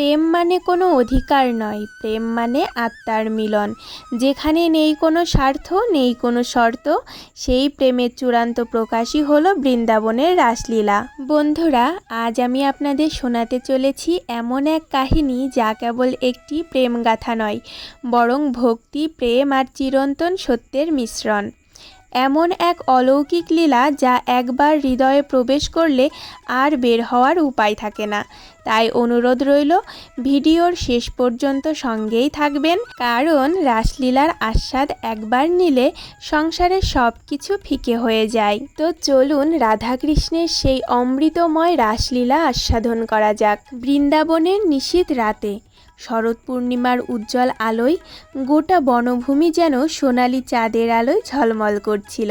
প্রেম মানে কোনো অধিকার নয়, প্রেম মানে আত্মার মিলন। যেখানে নেই কোনো স্বার্থ, নেই কোনো শর্ত, সেই প্রেমের চূড়ান্ত প্রকাশই হলো বৃন্দাবনের রাসলীলা। বন্ধুরা, আজ আমি আপনাদের শোনাতে চলেছি এমন এক কাহিনী যা কেবল একটি প্রেম গাথা নয়, বরং ভক্তি, প্রেম আর চিরন্তন সত্যের মিশ্রণ। এমন এক অলৌকিক লীলা যা একবার হৃদয়ে প্রবেশ করলে আর বের হওয়ার উপায় থাকে না। তাই অনুরোধ রইল, ভিডিওর শেষ পর্যন্ত সঙ্গেই থাকবেন। কারণ রাসলীলার আস্বাদ একবার নিলে সংসারের সব কিছু ফিকে হয়ে যায়। তো চলুন রাধাকৃষ্ণের সেই অমৃতময় রাসলীলা আস্বাদন করা যাক। বৃন্দাবনের নিশীত রাতে। শরৎ পূর্ণিমার উজ্জ্বল আলোয় গোটা বনভূমি যেন সোনালি চাঁদের আলোয় ঝলমল করছিল।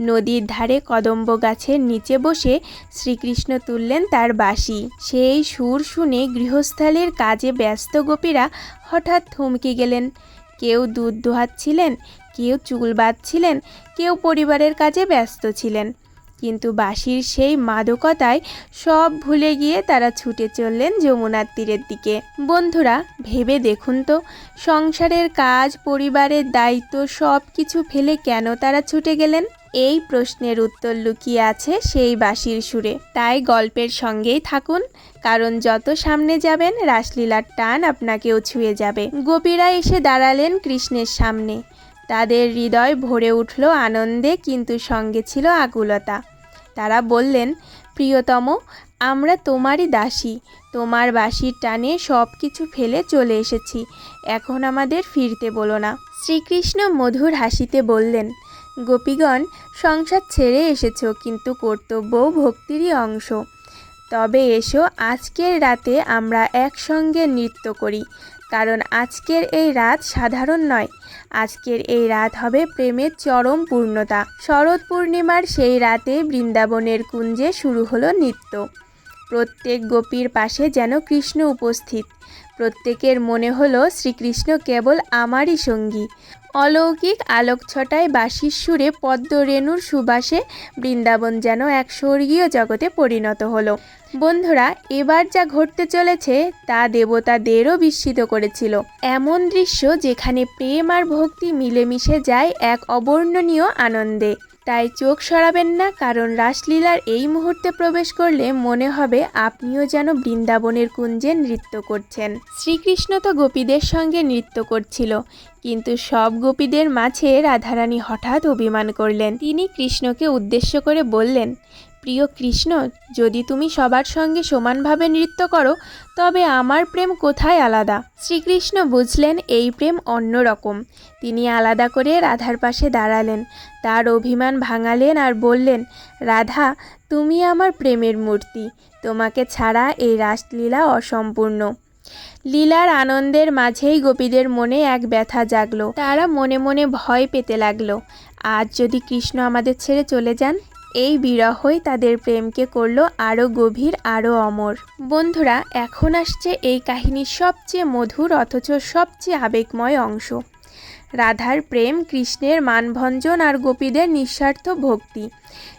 নদীর ধারে কদম্ব গাছের নিচে বসে শ্রীকৃষ্ণ তুললেন তার বাঁশি। সেই সুর শুনে গৃহস্থালের কাজে ব্যস্ত গোপীরা হঠাৎ থমকে গেলেন। কেউ দুধ দোহাচ্ছিলেন, কেউ চুল বাঁধছিলেন, কেউ পরিবারের কাজে ব্যস্ত ছিলেন। কিন্তু বাঁশির সেই মাদকতায় সব ভুলে গিয়ে তারা ছুটে চললেন যমুনার তীরের দিকে। বন্ধুরা, ভেবে দেখুন তো, সংসারের কাজ, পরিবারের দায়িত্ব সব কিছু ফেলে কেন তারা ছুটে গেলেন? এই প্রশ্নের উত্তর লুকিয়ে আছে সেই বাঁশির সুরে। তাই গল্পের সঙ্গেই থাকুন, কারণ যত সামনে যাবেন, রাসলীলার টান আপনাকেও ছুঁয়ে যাবে। গোপীরা এসে দাঁড়ালেন কৃষ্ণের সামনে। তাদের হৃদয় ভরে উঠল আনন্দে, কিন্তু সঙ্গে ছিল আকুলতা। তারা বললেন, প্রিয়তম, আমরা তোমারই দাসী। তোমার বাসির টানে সব কিছু ফেলে চলে এসেছি। এখন আমাদের ফিরতে বলো না। শ্রীকৃষ্ণ মধুর হাসিতে বললেন, গোপীগণ, সংসার ছেড়ে এসেছ, কিন্তু কর্তব্য ভক্তিরই অংশ। তবে এসো, আজকের রাতে আমরা একসঙ্গে নৃত্য করি। কারণ আজকের এই রাত সাধারণ নয়। আজকের এই রাত হবে প্রেমের চরম পূর্ণতা। শরৎ পূর্ণিমার সেই রাতে বৃন্দাবনের কুঞ্জে শুরু হলো নৃত্য। প্রত্যেক গোপীর পাশে যেন কৃষ্ণ উপস্থিত। প্রত্যেকের মনে হলো শ্রীকৃষ্ণ কেবল আমারই সঙ্গী। অলৌকিক আলোকছটায় বাঁশির সুরে পদ্মরেণুর সুবাসে বৃন্দাবন যেন এক স্বর্গীয় জগতে পরিণত হলো। বন্ধুরা, এবার যা ঘটতে চলেছে তা দেবতাদেরও বিস্মিত করেছিল। এমন দৃশ্য যেখানে প্রেম আর ভক্তি মিলেমিশে যায় এক অবর্ণনীয় আনন্দে। তাই চোখ সরাবেন না, কারণ রাসলীলার এই মুহূর্তে প্রবেশ করলে মনে হবে আপনিও যেন বৃন্দাবনের কুঞ্জে নৃত্য করছেন। শ্রীকৃষ্ণ তো গোপীদের সঙ্গে নৃত্য করছিল, কিন্তু সব গোপীদের মাঝে রাধারানী হঠাৎ অভিমান করলেন। তিনি কৃষ্ণকে উদ্দেশ্য করে বললেন প্রিয় কৃষ্ণ, যদি তুমি সবার সঙ্গে সমানভাবে নৃত্য করো, তবে আমার প্রেম কোথায় আলাদা? শ্রীকৃষ্ণ বুঝলেন এই প্রেম অন্যরকম তিনি আলাদা করে রাধার পাশে দাঁড়ালেন, তার অভিমান ভাঙালেন আর বললেন, রাধা, তুমি আমার প্রেমের মূর্তি, তোমাকে ছাড়া এই রাসলীলা অসম্পূর্ণ লীলার আনন্দের মাঝেই গোপীদের মনে এক ব্যথা জাগলো। তারা মনে মনে ভয় পেতে লাগল। আজ যদি কৃষ্ণ আমাদের ছেড়ে চলে যান এই বিরহই তাদের প্রেমকে করল আরও গভীর, আরও অমর। বন্ধুরা, এখন আসছে এই কাহিনীর সবচেয়ে মধুর অথচ সবচেয়ে আবেগময় অংশ। রাধার প্রেম, কৃষ্ণের মানভঞ্জন আর গোপীদের নিঃস্বার্থ ভক্তি।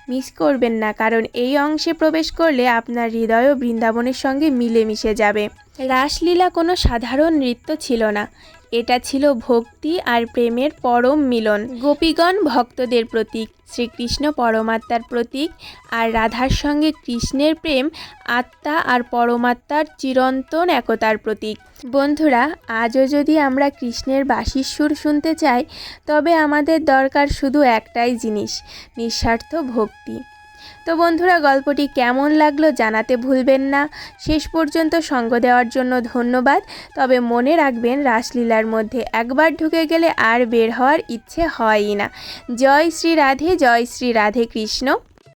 মিস করবেন না, কারণ এই অংশে প্রবেশ করলে আপনার হৃদয়ও বৃন্দাবনের সঙ্গে মিলেমিশে যাবে। রাসলীলা কোনো সাধারণ নৃত্য ছিল না। এটা ছিল ভক্তি আর প্রেমের পরম মিলন। গোপীগণ ভক্তদের প্রতীক, শ্রীকৃষ্ণ পরমাত্মার প্রতীক আর রাধার সঙ্গে কৃষ্ণের প্রেম, আত্মা আর পরমাত্মার চিরন্তন একতার প্রতীক। বন্ধুরা, আজও যদি আমরা কৃষ্ণের বাঁশির সুর শুনতে চাই, তবে আমাদের দরকার শুধু একটাই জিনিস, নিঃস্বার্থ ভক্তি। তো বন্ধুরা, গল্পটি কেমন লাগল জানাতে ভুলবেন না। শেষ পর্যন্ত সঙ্গ দেওয়ার জন্য ধন্যবাদ। তবে মনে রাখবেন, রাসলীলার মধ্যে একবার ঢুকে গেলে আর বের হওয়ার ইচ্ছে হয়ই না। জয় শ্রী রাধে, জয় শ্রী রাধে কৃষ্ণ।